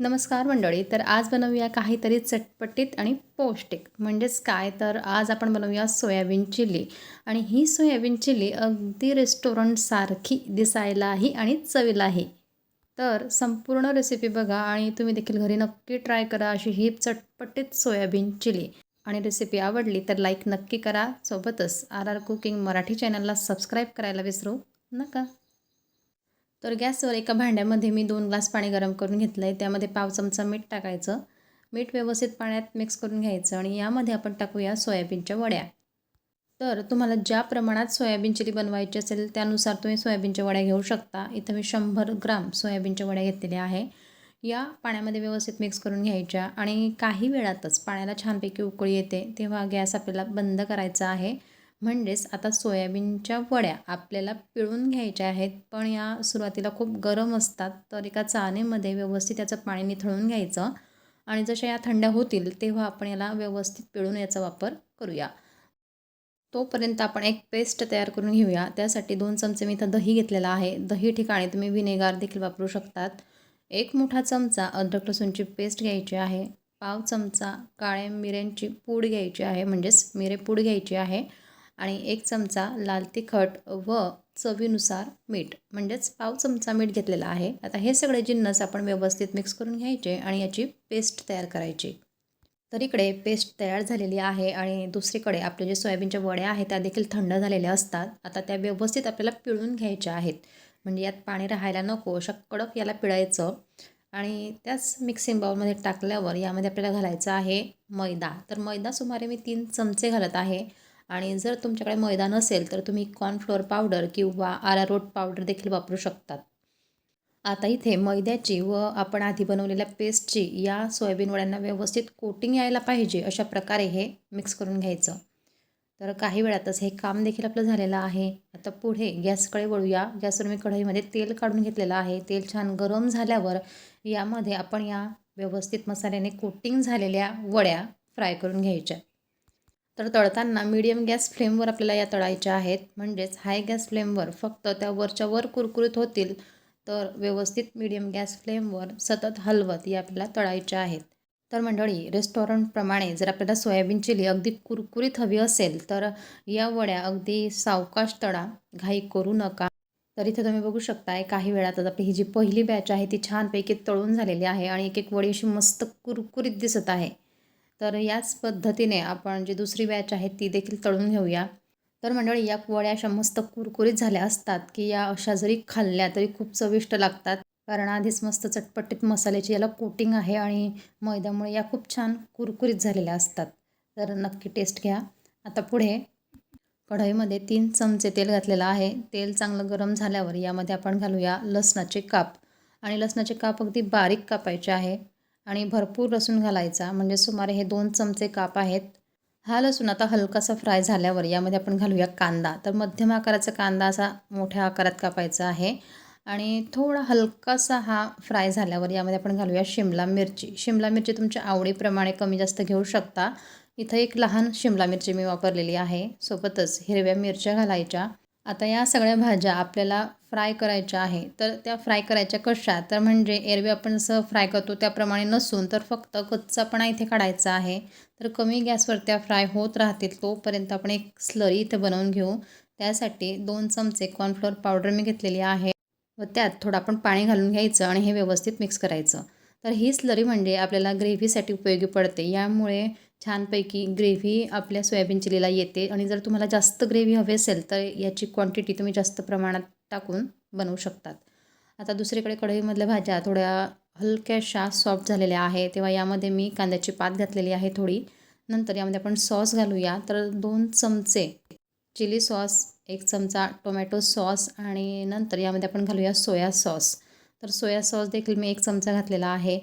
नमस्कार मंडळी तर आज बनवूया काहीतरी चटपटीत आणि पौष्टिक. म्हणजेच काय? तर आज आपण बनवूया सोयाबीन चिली. आणि ही सोयाबीन चिली अगदी रेस्टॉरंटसारखी दिसायलाही आणि चवीलाही. तर संपूर्ण रेसिपी बघा आणि तुम्ही देखील घरी नक्की ट्राय करा अशी ही चटपटीत सोयाबीन चिली. आणि रेसिपी आवडली तर लाईक नक्की करा. सोबतच आर आर कुकिंग मराठी चॅनलला सबस्क्राईब करायला विसरू नका. तर गॅसवर एका भांड्यामध्ये मी दोन ग्लास पाणी गरम करून घेतलं आहे त्यामध्ये पाव चमचा मीठ टाकायचं. मीठ व्यवस्थित पाण्यात मिक्स करून घ्यायचं आणि यामध्ये आपण टाकूया सोयाबीनच्या वड्या. तर तुम्हाला ज्या प्रमाणात सोयाबीन चिली बनवायची असेल त्यानुसार तुम्ही सोयाबीनच्या वड्या घेऊ शकता. इथं मी शंभर ग्राम सोयाबीनच्या वड्या घेतलेल्या आहे. या पाण्यामध्ये व्यवस्थित मिक्स करून घ्यायच्या आणि काही वेळातच पाण्याला छानपैकी उकळी येते तेव्हा गॅस आपल्याला बंद करायचा आहे. म्हणजेच आता सोयाबीनच्या वड्या आपल्याला पिळून घ्यायच्या आहेत पण या सुरुवातीला खूप गरम असतात तर एका चानेमध्ये व्यवस्थित याचं पाणी निथळून घ्यायचं आणि जशा या थंड्या होतील तेव्हा आपण याला व्यवस्थित पिळून याचा वापर करूया. तोपर्यंत आपण एक पेस्ट तयार करून घेऊया. त्यासाठी दोन चमचे मी इथं दही घेतलेला आहे. दही ठिकाणी तुम्ही व्हिनेगार देखील वापरू शकतात. एक मोठा चमचा अद्रक लसूणची पेस्ट घ्यायची आहे. पाव चमचा काळ्या मिऱ्यांची पूड घ्यायची आहे म्हणजेच मिरे पूड घ्यायची आहे. आणि एक चमचा लाल तिखट व चवीनुसार मीठ म्हणजेच पाव चमचा मीठ घेतलेला आहे. आता हे सगळे जिन्नस आपण व्यवस्थित मिक्स करून घ्यायचे आणि याची पेस्ट तयार करायची. तर इकडे पेस्ट तयार झालेली आहे आणि दुसरीकडे आपले जे सोयाबीनच्या वड्या आहेत त्या देखील थंड झालेल्या असतात. आता त्या व्यवस्थित आपल्याला पिळून घ्यायच्या आहेत. म्हणजे यात पाणी राहायला नको अशा कडक याला पिळायचं. आणि त्याच मिक्सिंग बाउलमध्ये टाकल्यावर यामध्ये आपल्याला घालायचं आहे मैदा. तर मैदा सुमारे मी तीन चमचे घालत आहे. आणि जर तुमच्याकडे मैदा नसेल तर तुम्ही कॉर्नफ्लोअर पावडर किंवा आरारोट पावडर देखील वापरू शकतात. आता इथे मैद्याची व आपण आधी बनवलेल्या पेस्टची या सोयाबीन वड्यांना व्यवस्थित कोटिंग यायला पाहिजे अशा प्रकारे हे मिक्स करून घ्यायचं. तर काही वेळातच हे काम देखील आपलं झालेलं आहे. आता पुढे गॅसकडे वळूया. गॅसवर मी कढईमध्ये तेल काढून घेतलेलं आहे. तेल छान गरम झाल्यावर यामध्ये आपण या व्यवस्थित मसाल्याने कोटिंग झालेल्या वड्या फ्राय करून घ्यायच्या. तर तळताना मीडियम गॅस फ्लेमवर आपल्याला या तळायच्या आहेत. म्हणजेच हाय गॅस फ्लेमवर फक्त त्या वरच्या वर कुरकुरीत होतील तर व्यवस्थित मीडियम गॅस फ्लेमवर सतत हलवत या आपल्याला तळायच्या आहेत. तर मंडळी रेस्टॉरंटप्रमाणे जर आपल्याला सोयाबीन चिली अगदी कुरकुरीत हवी असेल तर या वड्या अगदी सावकाश तळा घाई करू नका. तर इथे तुम्ही बघू शकताय काही वेळातच आपली ही जी पहिली बॅच आहे ती छानपैकी तळून झालेली आहे आणि एक एक वडी अशी मस्त कुरकुरीत दिसत आहे. तर याच पद्धतीने आपण जी दुसरी बॅच आहे ती देखील तळून घेऊया. तर मंडळी या वड्या अशा मस्त कुरकुरीत झाल्या असतात की या अशा जरी खाल्ल्या तरी खूप चविष्ट लागतात. कारण आधीच मस्त चटपटीत मसाल्याची याला कोटिंग आहे आणि मैद्यामुळे या खूप छान कुरकुरीत झालेल्या असतात. तर नक्की टेस्ट घ्या. आता पुढे कढईमध्ये तीन चमचे तेल घातलेलं आहे. तेल चांगलं गरम झाल्यावर यामध्ये आपण घालूया लसणाचे काप. आणि लसणाचे काप अगदी बारीक कापायचे आहे. आणि भरपूर लसूण घालायचा. म्हणजे सुमारे हे दोन चमचे काप आहेत. हा लसूण आता हलकासा फ्राय झाल्यावर यामध्ये आपण घालूया कांदा. तर मध्यम आकाराचा कांदा असा मोठ्या आकारात कापायचा आहे. आणि थोडा हलकासा हा फ्राय झाल्यावर यामध्ये आपण घालूया शिमला मिरची. शिमला मिरची तुमच्या आवडीप्रमाणे कमी जास्त घेऊ शकता. इथं एक लहान शिमला मिरची मी वापरलेली आहे. सोबतच हिरव्या मिरच्या घालायच्या. आता या सगळ्या भाज्या आपल्याला फ्राय करायच्या आहे तर त्या फ्राय करायच्या कशा तर म्हणजे एरवी आपण जसं फ्राय करतो त्याप्रमाणे नसून तर फक्त कच्चापणा इथे काढायचा आहे. तर कमी गॅसवर त्या फ्राय होत राहतील तोपर्यंत आपण एक स्लरी इथे बनवून घेऊ. त्यासाठी दोन चमचे कॉर्नफ्लोअर पावडर मी घेतलेली आहे. व त्यात थोडं आपण पाणी घालून घ्यायचं आणि हे व्यवस्थित मिक्स करायचं. तर ही स्लरी म्हणजे आपल्याला ग्रेव्हीसाठी उपयोगी पडते. यामुळे छानपैकी ग्रेव्ही आपल्या सोयाबीन चिलीला येते. आणि जर तुम्हाला जास्त ग्रेव्ही हवी असेल तर याची क्वांटिटी तुम्ही जास्त प्रमाणात टाकून बनवू शकतात. आता दुसरीकडे कढईमधल्या भाज्या थोड्या हलक्याशा सॉफ्ट झालेल्या आहे तेव्हा यामध्ये मी कांद्याची पात घातलेली आहे थोडी. नंतर यामध्ये आपण सॉस घालूया. तर दोन चमचे चिली सॉस एक चमचा टोमॅटो सॉस आणि नंतर यामध्ये आपण घालूया सोया सॉस तर सोया सॉस देखील मी एक चमचा घातलेला आहे.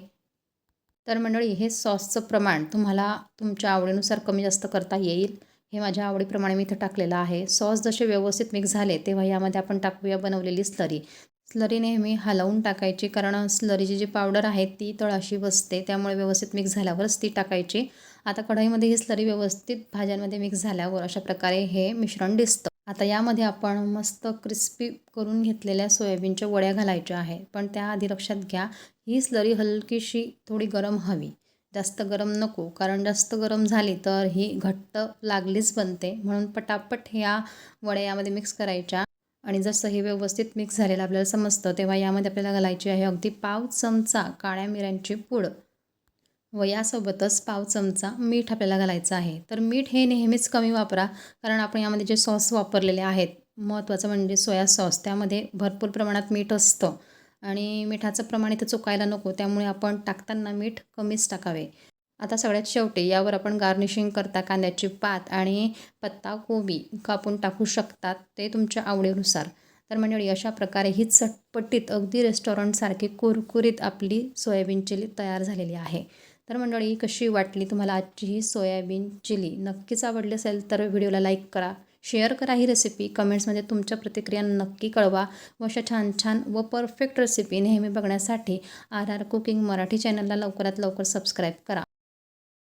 तर मंडळी हे सॉसचं प्रमाण तुम्हाला तुमच्या आवडीनुसार कमी जास्त करता येईल. हे माझ्या आवडीप्रमाणे मी इथं टाकलेलं आहे. सॉस जसे व्यवस्थित मिक्स झाले तेव्हा यामध्ये आपण टाकूया बनवलेली स्लरी. स्लरी नेहमी हलवून टाकायची कारण स्लरीची जी पावडर आहे ती तळाशी बसते. त्यामुळे व्यवस्थित मिक्स झाल्यावरच ती टाकायची. आता कढईमध्ये ही स्लरी व्यवस्थित भाज्यांमध्ये मिक्स झाल्यावर अशा प्रकारे हे मिश्रण दिसतं. आता यामध्ये आपण मस्त क्रिस्पी करून घेतलेल्या सोयाबीनच्या वड्या घालायच्या आहे. पण त्याआधी लक्षात घ्या ही स्लरी हलकीशी थोडी गरम हवी. जास्त गरम नको कारण जास्त गरम झाली तर ही घट्ट लागलीच बनते. म्हणून पटापट ह्या वड्या यामध्ये मिक्स करायच्या. आणि जसं हे व्यवस्थित मिक्स झालेलं आपल्याला समजतं तेव्हा यामध्ये आपल्याला घालायची आहे अगदी पाव चमचा काळ्या मिऱ्यांची पूड. व यासोबतच पाव चमचा मीठ आपल्याला घालायचं आहे. तर मीठ हे नेहमीच कमी वापरा कारण आपण यामध्ये जे सॉस वापरलेले आहेत महत्त्वाचं म्हणजे सोया सॉस त्यामध्ये भरपूर प्रमाणात मीठ असतं. आणि मिठाचं प्रमाण इथं चुकायला नको त्यामुळे आपण टाकताना मीठ कमीच टाकावे. आता सगळ्यात शेवटी यावर आपण गार्निशिंग करता कांद्याची पात आणि पत्ता कोबी कापून टाकू शकतात ते तुमच्या आवडीनुसार. तर मंडळी अशा प्रकारे ही चटपटीत अगदी रेस्टॉरंटसारखी कुरकुरीत आपली सोयाबीन चिली तयार झालेली आहे. तर मंडळी कशी वाटली तुम्हाला आजची ही सोयाबीन चिली? नक्कीच आवडली असेल तर व्हिडिओला लाईक करा. शेअर करा ही रेसिपी कमेंट्समध्ये तुमच्या प्रतिक्रिया नक्की कळवा. व अशा छान छान व परफेक्ट रेसिपी नेहमी बघण्यासाठी आर आर कुकिंग मराठी चॅनलला लवकरात लवकर सबस्क्राईब करा.